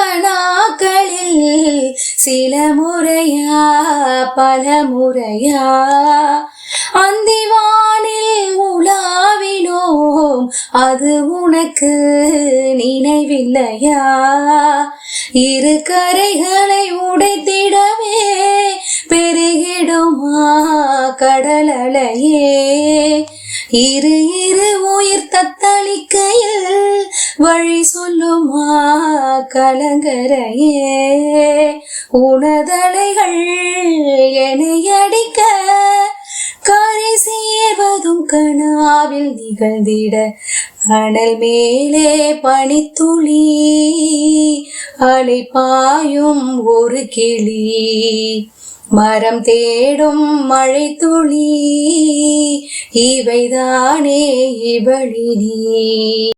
கணாக்களில் சில முறையா பல முறையா. அந்திவானில் உலாவினோம் அது உனக்கு நினைவில்லையா? இரு கரைகளை உடைத்திடவே பெருகிடுமா கடலலையே? இரு இரு உயிர் தத்தளிக்கை வழி சொல்லுமா கலங்கரையே? உணதலைகள் என்னை அடிக்க கரை சேர்வதும் கனாவில் நிகழ்ந்திட அனல் மேலே பனித்துளி அலை பாயும் ஒரு கிளி. மரம் தேடும் மழை துளி இவைதானே இவழினி.